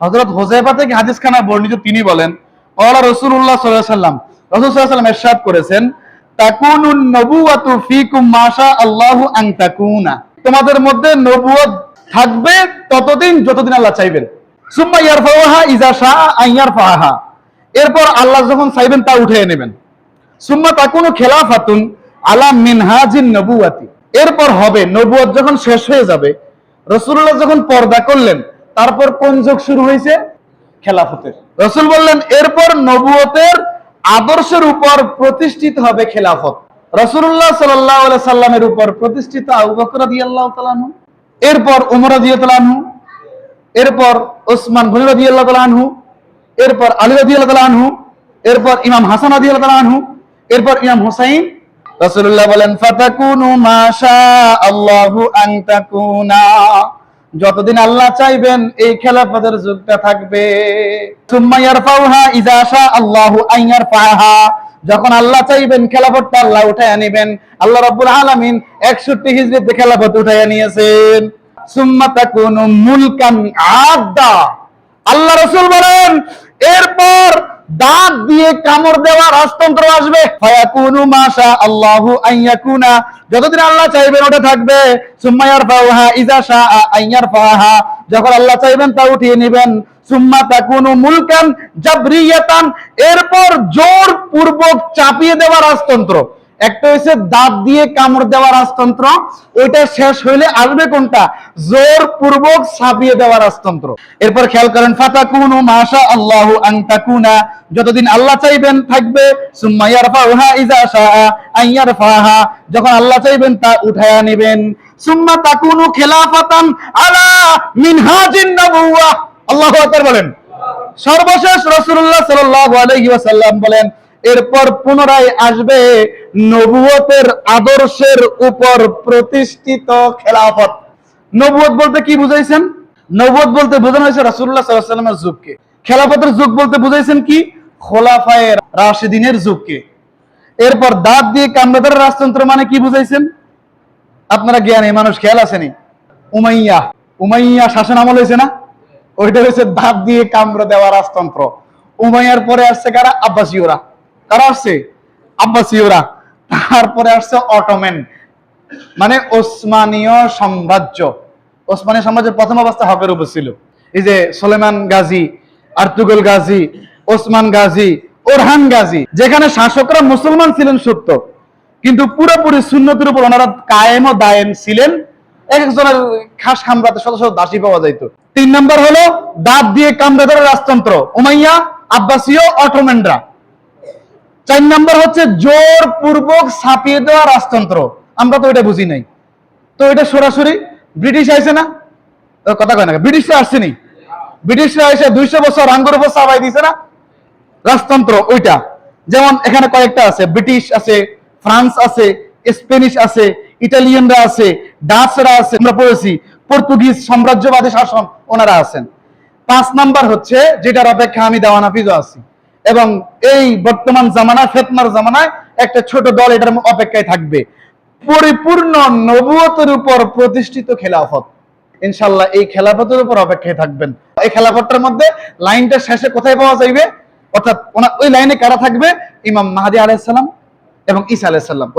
হজরত হোসেফা থেকে হাদিস খানা বর্ণিত তিনি বলেন ওয়ালা রসুল্লাহ সাল্লাম রসুল সাল্লাম এরশাদ করেছেন তাকুনুন নবুয়াতু ফিকুম মাশা আল্লাহু তাকুনা। তোমাদের মধ্যে থাকবে ততদিন যতদিন আল্লাহ চাইবেন। সুম্মা ইয়ারফাউহা ইজা আন ইয়ারফাহা এরপর আল্লাহ যখন চাইবেন তা উঠিয়ে নেবেন। সুম্মা তাকুনু খেলাফাতুন আলা মিনহাজিন নবুয়াতি এরপর হবে নবুয়ত যখন শেষ হয়ে যাবে রসুল্লাহ যখন পর্দা করলেন তারপর কোন যুগ শুরু হয়েছে? খেলাফতের। রসুল বললেন, এরপর নবুয়তের আদর্শের উপর প্রতিষ্ঠিত হবে খেলাফত। রসুল্লাহ সাল্লাহ সাল্লামের উপর প্রতিষ্ঠিত আবু বকর রাদিয়াল্লাহু তাআলা আনহু। এরপর উমর রাদিয়াল্লাহু তাআলা আনহু। এরপর ওসমান গনি রাদিয়াল্লাহু তাআলা আনহু। এরপর আলী রাদিয়াল্লাহু তাআলা আনহু। এরপর ইমাম হাসান রাদিয়াল্লাহু তাআলা আনহু। এরপর ইমাম হুসাইন। রসুল্লাহ বলেন, ফাতাকুনু মাশা আল্লাহু আন যতদিন আল্লাহ চাইবেন, এই খেলাফতের যুগটা থাকবে। যখন আল্লাহ চাইবেন, খেলাফতটা আল্লাহ উঠায় নেবেন। আল্লাহ রাব্বুল আলামিন 61 হিজরিতে খেলাফত উঠায় নিয়েছেন। সুম্মা তাকুনু মুলকান আদা আল্লাহ রসুল বলেন, এরপর দাঁত দিয়ে কামড় দেওয়া রাজতন্ত্র আসবে। যতদিন আল্লাহ চাইবেন, ওটা থাকবে। সুম্মায়ার ফাওহা ইজা শাআ আইয়ার ফাহা যখন আল্লাহ চাইবেন, তা উঠিয়ে নেবেন। সুম্মা তাকুনু মুলকান জাবরিয়াতান। এরপর জোর পূর্বক চাপিয়ে দেওয়া রাজতন্ত্র। একটা হচ্ছে দাঁত দিয়ে কামড় দেওয়া রাজতন্ত্র, ওইটা শেষ হইলে আসবে কোনটা? জোর পূর্বক ছাপিয়ে দেওয়া রাজতন্ত্র। এরপর খেয়াল করেন, ফাতাকুনু মাশা আল্লাহু আন তাকুনা। যতদিন আল্লাহ চাইবেন থাকবে, সুম্মা ইয়ারফাউহা ইজা শাআ আন ইয়ারফাহা। যখন আল্লাহ চাইবেন তা উঠায়া নেবেন। সুম্মা তাকুনু খিলাফাতান আলা মিনহাজিন নবুওয়াহ। আল্লাহু আকবার বলেন। সর্বশেষ রাসূলুল্লাহ সাল্লাল্লাহু আলাইহি ওয়াসাল্লাম বলেন এরপর পুনরায় আসবে নবুয়তের আদর্শের উপর প্রতিষ্ঠিত খেলাফত। নবুয়ত বলতে কি বুঝাইছেন? নবুয়ত বলতে বোঝানো হয়েছে আলাইহি ওয়াসাল্লামের যুগকে। খেলাফতের যুগ বলতে বুঝাইছেন কি? খোলাফায়ে রাশিদিনের যুগকে। এরপর দাঁত দিয়ে কামরাদার রাজতন্ত্র মানে কি বুঝাইছেন? আপনারা জ্ঞানী মানুষ, খেয়াল আসেনি উমাইয়া। উমাইয়া শাসন আমল হয়েছে না? ওইটা হচ্ছে দাঁত দিয়ে কামড়ে দেওয়া রাজতন্ত্র। উমাইয়ার পরে আসছে কারা? আব্বাসীয়রা। কারা আসছে? আব্বাসীয়রা। তারপরে আসছে অটোমেন মানে ওসমানীয় সাম্রাজ্য। ওসমানীয় সাম্রাজ্যের প্রথম অবস্থা হকের উপর ছিল। এই যে Suleiman Ghazi, Ertugrul Ghazi, Osman Ghazi, Orhan Ghazi, যেখানে শাসকরা মুসলমান ছিলেন সত্য, কিন্তু পুরোপুরি সুন্নতির উপর ওনারা কায়েম ও দায়েম ছিলেন। এক একজনের খাস খামরাতে শত শত দাসী পাওয়া যাইতো। তিন নম্বর হলো, দাঁত দিয়ে কামড়ে ধরে রাজতন্ত্র, উমাইয়া, আব্বাসীয় অটোমেনরা চার নম্বর হচ্ছে জোর পূর্বক ছাপিয়ে দেওয়া রাজতন্ত্র। আমরা তো এটা বুঝি নাই। তো এটা সরাসরি ব্রিটিশ আইছে না? কথা কয় না ব্রিটিশরা আসছেনি ব্রিটিশরা এসে দুইশো বছর আঙ্গুর উপর চাপাই দিছে না? রাজতন্ত্র, ওইটা। যেমন এখানে কয়েকটা আছে। ব্রিটিশ আছে ফ্রান্স আছে স্পেনিশ আছে ইটালিয়ানরা আছে ডাচরা আছে। আমরা পড়েছি পর্তুগিজ সাম্রাজ্যবাদী শাসন, ওনারা আছেন। পাঁচ নাম্বার হচ্ছে, যেটার অপেক্ষা আমি দেওয়ানাফিজও আছি। এবং এই বর্তমান জামানা ফেতমার জামানায় একটা ছোট দল এটার অপেক্ষায় থাকবে। পরিপূর্ণ নবুয়তের উপর প্রতিষ্ঠিত খেলাফত। ইনশাল্লাহ এই খেলাফতের উপর অপেক্ষায় থাকবেন। এই খেলাফতটার মধ্যে লাইনটা শেষে কোথায় পাওয়া যাইবে? অর্থাৎ ওই লাইনে কারা থাকবে? ইমাম মাহাদি আলাইসাল্লাম এবং ইসা আলাইসাল্লাম